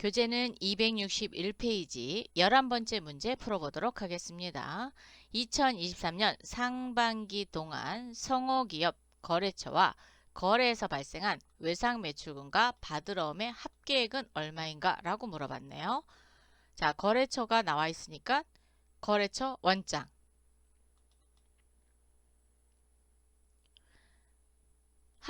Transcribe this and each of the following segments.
교재는 261페이지 11번째 문제 풀어보도록 하겠습니다. 2023년 상반기 동안 성호기업 거래처와 거래에서 발생한 외상 매출금과 받으러움의 합계액은 얼마인가 라고 물어봤네요. 자, 거래처가 나와 있으니까 거래처 원장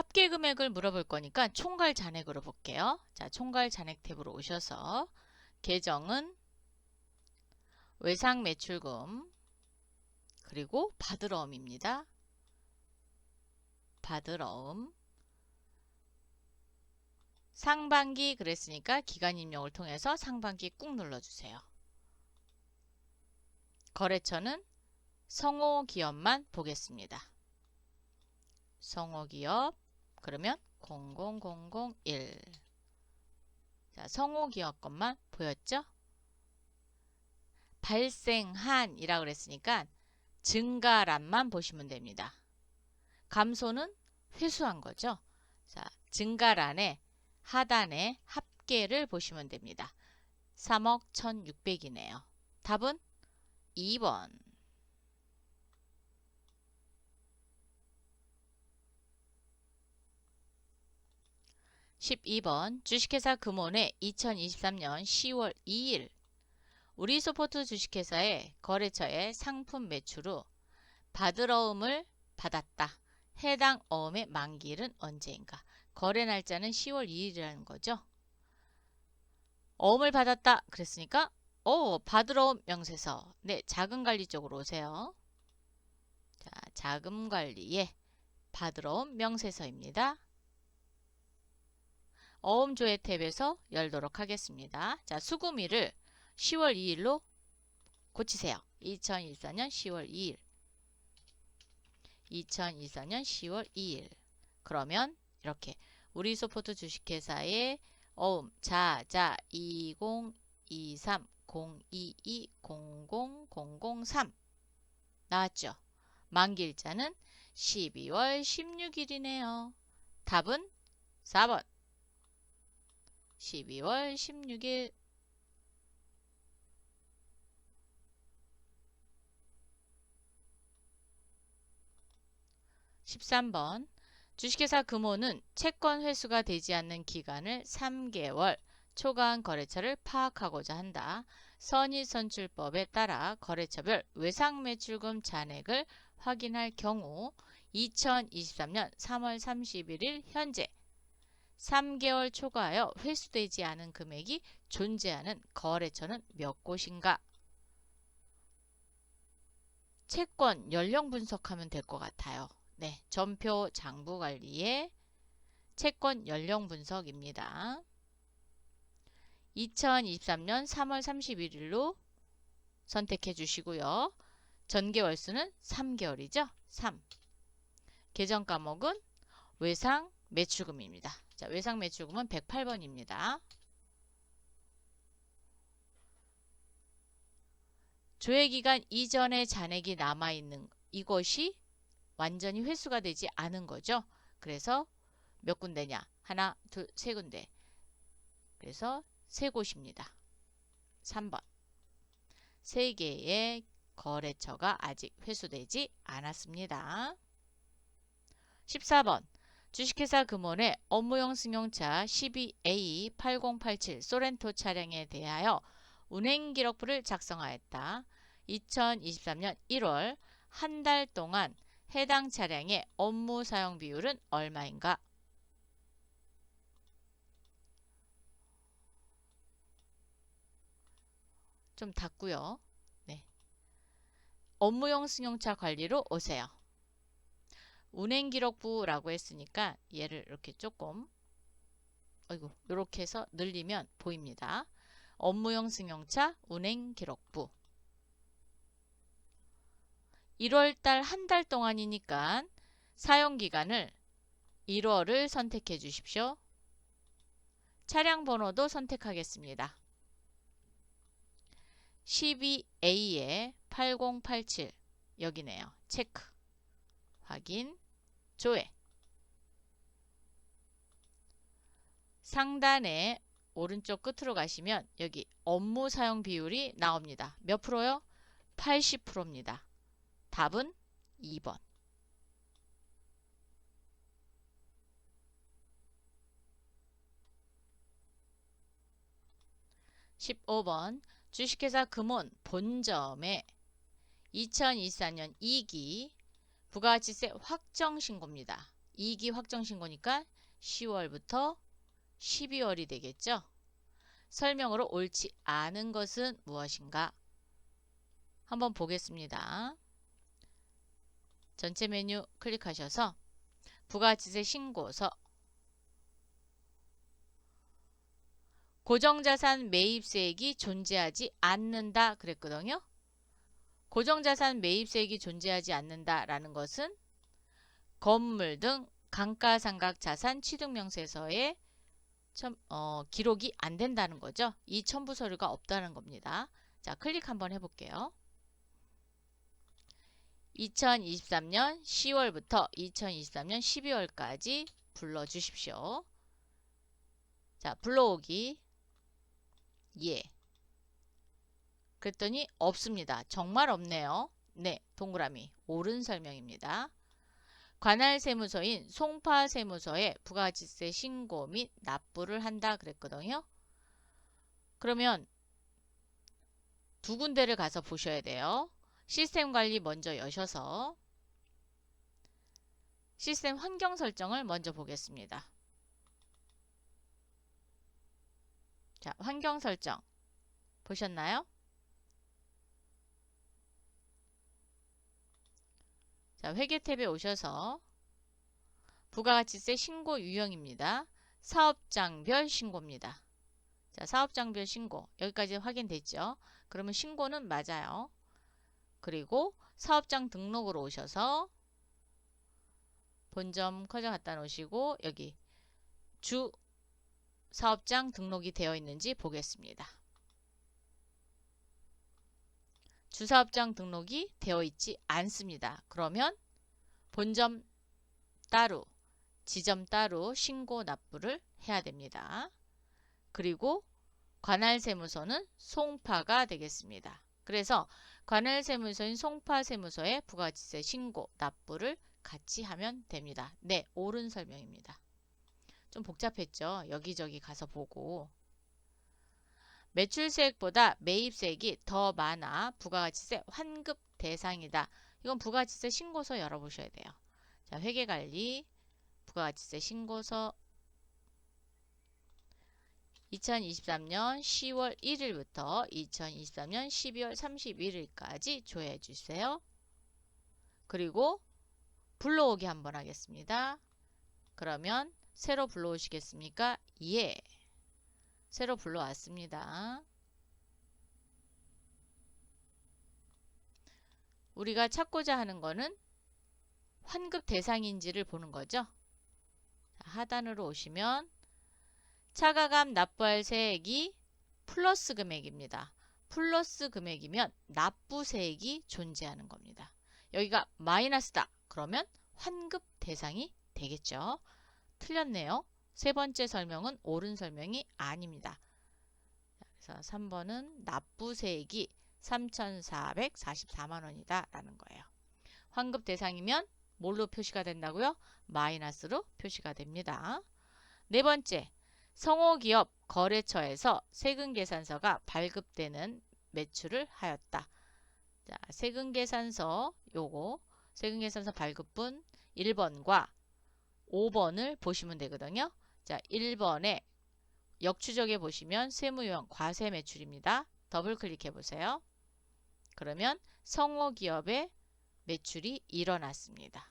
합계 금액을 물어볼 거니까 총괄 잔액으로 볼게요. 자, 총괄 잔액 탭으로 오셔서 계정은 외상 매출금 그리고 받으러움입니다. 받으러움 상반기 그랬으니까 기간 입력을 통해서 상반기 꾹 눌러주세요. 거래처는 성호 기업만 보겠습니다. 성호 기업 그러면 00001 자, 성호기업 것만 보였죠? 발생한이라 그랬으니까 증가란만 보시면 됩니다. 감소는 회수한 거죠. 자, 증가란에 하단에 합계를 보시면 됩니다. 3억 1600이네요. 답은 2번. 12번 주식회사 금원의 2023년 10월 2일 우리소포트 주식회사의 거래처의 상품 매출 후 받으러움을 받았다. 해당 어음의 만기일은 언제인가? 거래 날짜는 10월 2일이라는 거죠. 어음을 받았다 그랬으니까 어 받으러움 명세서 네 자금관리 쪽으로 오세요. 자 자금관리에 받으러움 명세서입니다. 어음조회 탭에서 열도록 하겠습니다. 자, 수금일을 10월 2일로 고치세요. 2024년 10월 2일. 2024년 10월 2일. 그러면 이렇게 우리 소포트 주식회사의 어음 자자 2023 022 00003 나왔죠? 만기일자는 12월 16일이네요. 답은 4번 12월 16일 13번 주식회사 금호는 채권 회수가 되지 않는 기간을 3개월 초과한 거래처를 파악하고자 한다. 선의선출법에 따라 거래처별 외상매출금 잔액을 확인할 경우 2023년 3월 31일 현재 3개월 초과하여 회수되지 않은 금액이 존재하는 거래처는 몇 곳인가? 채권 연령 분석하면 될 것 같아요. 네, 전표 장부 관리의 채권 연령 분석입니다. 2023년 3월 31일로 선택해 주시고요. 전개 월수는 3개월이죠. 3. 계정 과목은 외상 매출금입니다. 자, 외상 매출금은 108번입니다. 조회기간 이전의 잔액이 남아있는 이것이 완전히 회수가 되지 않은 거죠. 그래서 몇 군데냐? 하나, 둘, 세 군데. 그래서 세 곳입니다. 3번. 세 개의 거래처가 아직 회수되지 않았습니다. 14번. 주식회사 금원의 업무용 승용차 12A8087 소렌토 차량에 대하여 운행기록부를 작성하였다. 2023년 1월 한 달 동안 해당 차량의 업무 사용 비율은 얼마인가? 좀 닫고요. 네. 업무용 승용차 관리로 오세요. 운행 기록부라고 했으니까 얘를 이렇게 조금 어이구 이렇게 해서 늘리면 보입니다. 업무용 승용차 운행 기록부 1월달 한 달 동안이니까 사용기간을 1월을 선택해 주십시오. 차량 번호도 선택하겠습니다. 12A에 8087 여기네요. 체크 확인 조회 상단에 오른쪽 끝으로 가시면 여기 업무 사용 비율이 나옵니다. 몇 프로요? 80%입니다. 답은 2번. 15번 주식회사 금온 본점에 2024년 2기 부가가치세 확정 신고입니다. 2기 확정 신고니까 10월부터 12월이 되겠죠. 설명으로 옳지 않은 것은 무엇인가? 한번 보겠습니다. 전체 메뉴 클릭하셔서 부가가치세 신고서 고정자산 매입세액이 존재하지 않는다 그랬거든요. 고정자산 매입세액이 존재하지 않는다라는 것은 건물 등 감가상각 자산 취득명세서에 첨, 어, 기록이 안 된다는 거죠. 이 첨부 서류가 없다는 겁니다. 자, 클릭 한번 해볼게요. 2023년 10월부터 2023년 12월까지 불러주십시오. 자, 불러오기. 예. 그랬더니 없습니다. 정말 없네요. 네, 동그라미. 옳은 설명입니다. 관할 세무서인 송파 세무서에 부가가치세 신고 및 납부를 한다 그랬거든요. 그러면 두 군데를 가서 보셔야 돼요. 시스템 관리 먼저 여셔서 시스템 환경 설정을 먼저 보겠습니다. 자, 환경 설정 보셨나요? 자, 회계 탭에 오셔서 부가가치세 신고 유형입니다. 사업장별 신고입니다. 자, 사업장별 신고. 여기까지 확인됐죠? 그러면 신고는 맞아요. 그리고 사업장 등록으로 오셔서 본점 커져 갖다 놓으시고 여기 주 사업장 등록이 되어 있는지 보겠습니다. 주사업장 등록이 되어 있지 않습니다. 그러면 본점 따로, 지점 따로 신고 납부를 해야 됩니다. 그리고 관할세무서는 송파가 되겠습니다. 그래서 관할세무서인 송파세무서에 부가가치세 신고 납부를 같이 하면 됩니다. 네, 옳은 설명입니다. 좀 복잡했죠? 여기저기 가서 보고 매출세액보다 매입세액이 더 많아 부가가치세 환급 대상이다. 이건 부가가치세 신고서 열어보셔야 돼요. 자, 회계관리, 부가가치세 신고서 2023년 10월 1일부터 2023년 12월 31일까지 조회해 주세요. 그리고 불러오기 한번 하겠습니다. 그러면 새로 불러오시겠습니까? 예. 새로 불러왔습니다. 우리가 찾고자 하는 거는 환급 대상인지를 보는 거죠. 하단으로 오시면 차가감 납부할 세액이 플러스 금액입니다. 플러스 금액이면 납부 세액이 존재하는 겁니다. 여기가 마이너스다. 그러면 환급 대상이 되겠죠. 틀렸네요. 세 번째 설명은 옳은 설명이 아닙니다. 그래서 3번은 납부세액이 3,444만 원이다 라는 거예요. 환급 대상이면 뭘로 표시가 된다고요? 마이너스로 표시가 됩니다. 네 번째, 성호기업 거래처에서 세금계산서가 발급되는 매출을 하였다. 자, 세금계산서 요거 세금계산서 발급분 1번과 5번을 보시면 되거든요. 자, 1번에 역추적에 보시면 세무용 과세 매출입니다. 더블 클릭해 보세요. 그러면 성호 기업의 매출이 일어났습니다.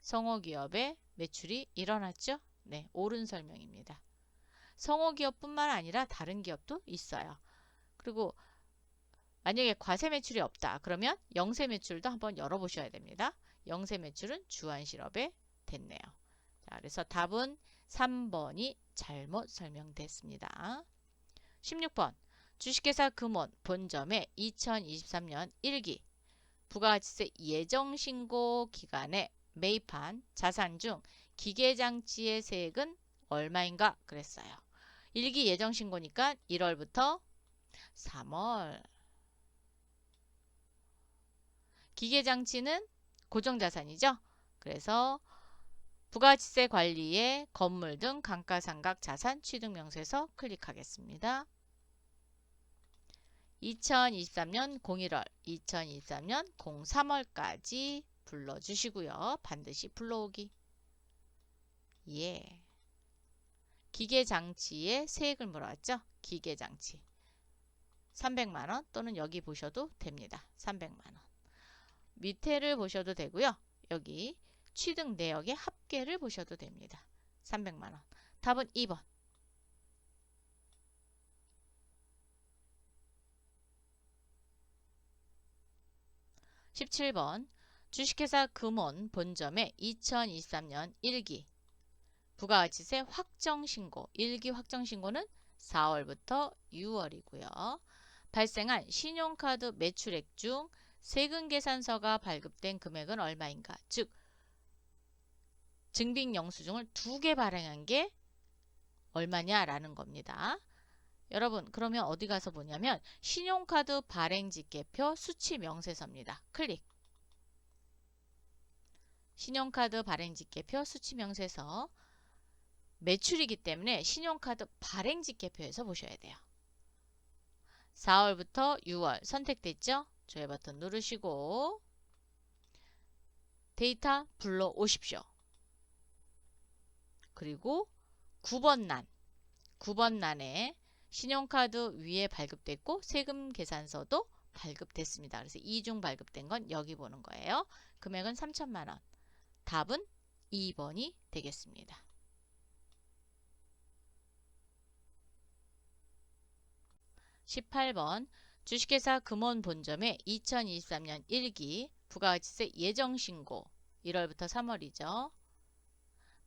성호 기업의 매출이 일어났죠? 네, 옳은 설명입니다. 성호 기업뿐만 아니라 다른 기업도 있어요. 그리고 만약에 과세 매출이 없다. 그러면 영세 매출도 한번 열어보셔야 됩니다. 영세 매출은 주한 실업에 됐네요. 자, 그래서 답은 3번이 잘못 설명됐습니다. 16번 주식회사 금원 본점의 2023년 1기 부가가치세 예정신고 기간에 매입한 자산 중 기계장치의 세액은 얼마인가 그랬어요. 일기 예정 신고니까 1월부터 3월. 기계장치는 고정자산이죠. 그래서 부가지세 관리에 건물 등 감가상각 자산 취득 명세서 클릭하겠습니다. 2023년 01월, 2023년 03월까지 불러주시고요. 반드시 불러오기. 예. 기계장치에 세액을 물어왔죠. 기계장치. 300만원 또는 여기 보셔도 됩니다. 300만원. 밑에를 보셔도 되고요. 여기 취득 내역의 합계를 보셔도 됩니다. 300만원. 답은 2번. 17번 주식회사 금원 본점의 2023년 1기 부가가치세 확정신고 1기 확정신고는 4월부터 6월이고요. 발생한 신용카드 매출액 중 세금 계산서가 발급된 금액은 얼마인가? 즉 증빙 영수증을 두 개 발행한 게 얼마냐라는 겁니다. 여러분 그러면 어디 가서 보냐면 신용카드 발행직계표 수치 명세서입니다. 클릭 신용카드 발행직계표 수치 명세서 매출이기 때문에 신용카드 발행직계표에서 보셔야 돼요. 4월부터 6월 선택됐죠? 조회 버튼 누르시고 데이터 불러 오십시오. 그리고 9번 난 9번 난에 신용카드 위에 발급됐고 세금 계산서도 발급됐습니다. 그래서 이중 발급된 건 여기 보는 거예요. 금액은 3천만 원. 답은 2번이 되겠습니다. 18번 주식회사 금원 본점의 2023년 1기 부가가치세 예정신고 1월부터 3월이죠.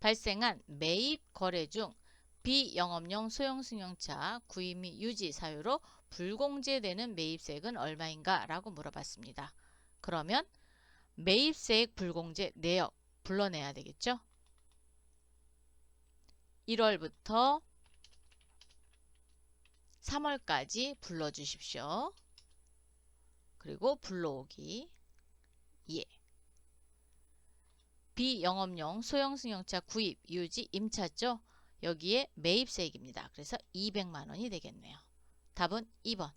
발생한 매입 거래 중 비영업용 소형 승용차 구입 및 유지 사유로 불공제되는 매입세액은 얼마인가 라고 물어봤습니다. 그러면 매입세액 불공제 내역 불러내야 되겠죠? 1월부터 3월까지 불러주십시오. 그리고 불러오기 예. 비영업용 소형 승용차 구입, 유지, 임차죠. 여기에 매입세액입니다. 그래서 200만 원이 되겠네요. 답은 2번.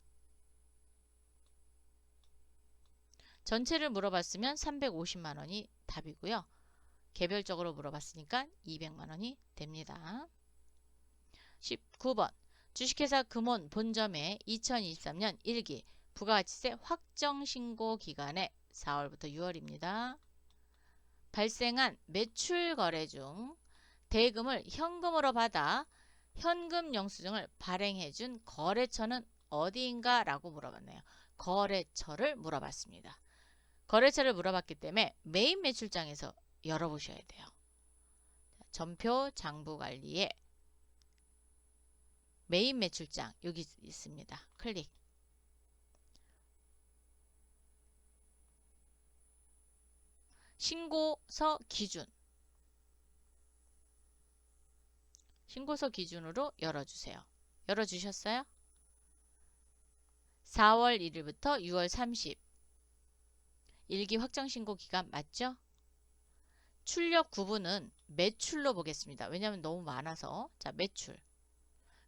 전체를 물어봤으면 350만 원이 답이고요. 개별적으로 물어봤으니까 200만 원이 됩니다. 19번 주식회사 금원 본점의 2023년 1기 부가가치세 확정 신고 기간에 4월부터 6월입니다. 발생한 매출 거래 중 대금을 현금으로 받아 현금 영수증을 발행해 준 거래처는 어디인가 라고 물어봤네요. 거래처를 물어봤습니다. 거래처를 물어봤기 때문에 메인 매출장에서 열어보셔야 돼요. 전표 장부관리에 메인 매출장 여기 있습니다. 클릭 신고서 기준 신고서 기준으로 열어주세요. 열어주셨어요? 4월 1일부터 6월 30 일기 확정신고 기간 맞죠? 출력 구분은 매출로 보겠습니다. 왜냐하면 너무 많아서 자 매출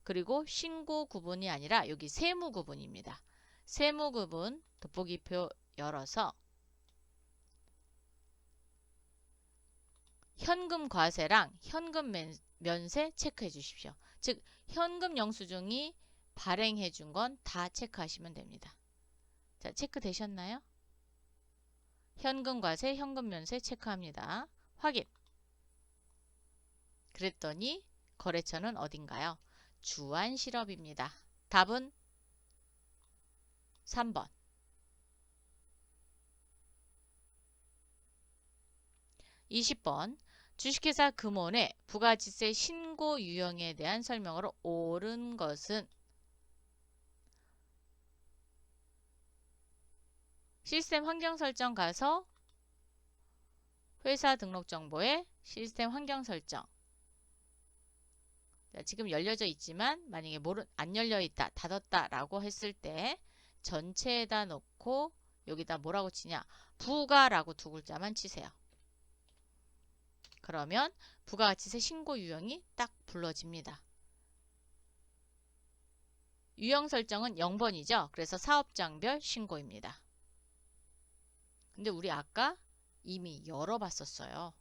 그리고 신고 구분이 아니라 여기 세무 구분입니다. 세무 구분 돋보기표 열어서 현금 과세랑 현금 면세 체크해 주십시오. 즉 현금 영수증이 발행해 준 건 다 체크하시면 됩니다. 자, 체크 되셨나요? 현금 과세, 현금 면세 체크합니다. 확인. 그랬더니 거래처는 어딘가요? 주안실업입니다. 답은 3번. 20번 주식회사 금원의 부가지세 신고 유형에 대한 설명으로 옳은 것은 시스템 환경 설정 가서 회사 등록 정보에 시스템 환경 설정 자, 지금 열려져 있지만 만약에 모르, 안 열려 있다, 닫았다 라고 했을 때 전체에다 놓고 여기다 뭐라고 치냐? 부가라고 두 글자만 치세요. 그러면 부가가치세 신고 유형이 딱 불러집니다. 유형 설정은 0번이죠. 그래서 사업장별 신고입니다. 근데 우리 아까 이미 열어봤었어요.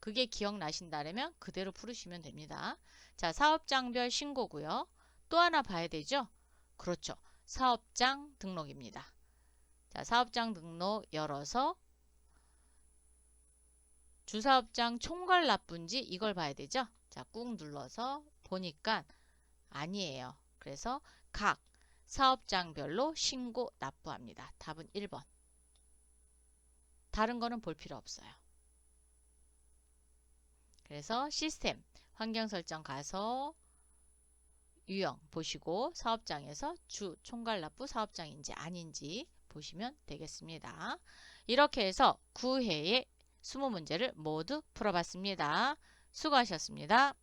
그게 기억나신다면 그대로 풀으시면 됩니다. 자, 사업장별 신고고요. 또 하나 봐야 되죠? 그렇죠. 사업장 등록입니다. 자, 사업장 등록 열어서 주사업장 총괄 납부인지 이걸 봐야 되죠? 자, 꾹 눌러서 보니까 아니에요. 그래서 각 사업장별로 신고 납부합니다. 답은 1번. 다른 거는 볼 필요 없어요. 그래서 시스템 환경 설정 가서 유형 보시고 사업장에서 주 총괄 납부 사업장인지 아닌지 보시면 되겠습니다. 이렇게 해서 9회의 20문제를 모두 풀어봤습니다. 수고하셨습니다.